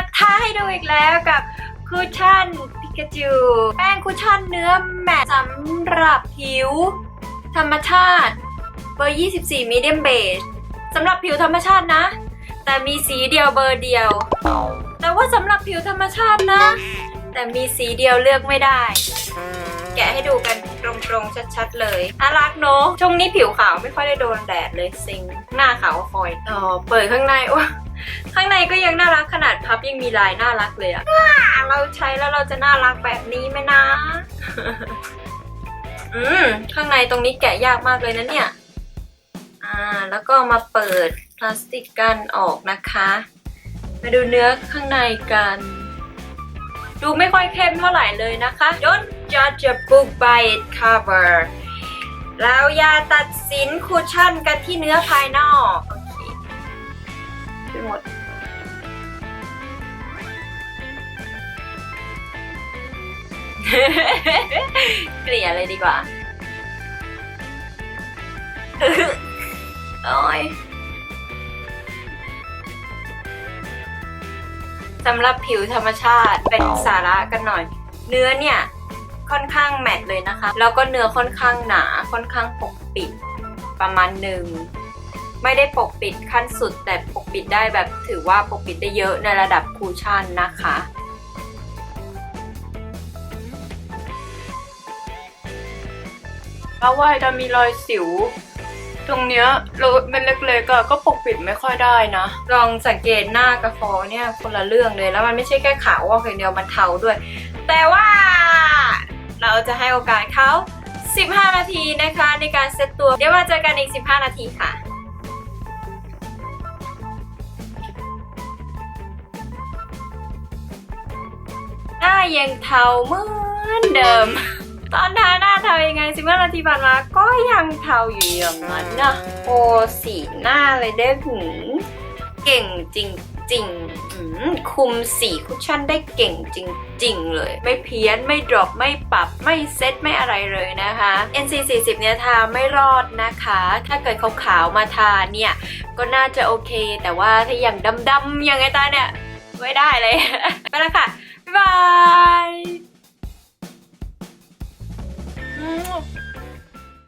มาท้าให้ดูอีกแล้วกับคุชชั่นพิกาจูแป้งคุชชั่นเนื้อแมตสำหรับผิว ธรรมชาติ เบอร์ 24 medium beige สำหรับผิวธรรมชาตินะ แต่มีสีเดียวเบอร์เดียว แต่ว่าสำหรับผิวธรรมชาตินะ แต่มีสีเดียวเลือกไม่ได้ แกะให้ดูกันตรงๆ ชัดๆ เลยน่ารักเนอะช่วงนี้ผิวขาวไม่ค่อยได้โดนแดดเลยซิงหน้าขาวคอยอ๋อเปิดข้างในว้า ข้างในก็ยังน่ารักขนาดพับยังมีลายน่ารักเลยอะเราใช้แล้วเราจะน่ารักแบบนี้ไหมนะ อืม ข้างในตรงนี้แกะยากมากเลยนะเนี่ย อ่า แล้วก็มาเปิดพลาสติกกันออกนะคะ มาดูเนื้อข้างในกัน ดูไม่ค่อยเข้มเท่าไหร่เลยนะคะ Don't judge a book by its cover แล้วอย่าตัดสินคุชชั่นกันที่เนื้อภายนอกโอเหมด เกลี่ยเลยดีกว่า โอ้ยสำหรับผิวธรรมชาติเป็นสาระกันหน่อย เนื้อเนี่ยค่อนข้างแมตต์เลยนะคะ แล้วก็เนื้อค่อนข้างหนาค่อนข้างปกปิดประมาณหนึ่ง ไม่ได้ปกปิดขั้นสุด แต่ปกปิดได้แบบถือว่าปกปิดได้เยอะในระดับคูชั่นนะคะแล้วว่าจะมีรอยสิว ตรงเนี้ยรอยเป็นเล็กๆอะก็ปกปิดไม่ค่อยได้นะ ลองสังเกตหน้ากระฟอเนี่ยคนละเรื่องเลยแล้วมันไม่ใช่แค่ขาววอกอย่างเดียวมันเทาด้วย แต่ว่าเราจะให้โอกาสเขา15 นาทีนะคะในการเซตตัว เดี๋ยวมาเจอกันอีก 15 นาทีค่ะ ยังเทาเหมือนเดิม ตอนทาหน้าเทายังไง15นาทีผ่านมา ก็ยังเทาอยู่อย่างนั้นนะโอ้สีหน้าเลยได้หืมเก่งจริงๆหืมคุมสีคุชชั่นได้เก่งจริง ๆ เลย ไม่เพี้ยนไม่ดรอปไม่ปรับไม่เซตไม่อะไรเลยนะคะ NC 40เนี่ยทาไม่รอดนะคะ ถ้าเกิดขาวๆมาทาเนี่ย ก็น่าจะโอเค แต่ว่าถ้าอย่างดำๆอย่างไงตาเนี่ย ไม่ได้เลย ไปแล้วค่ะ บ๊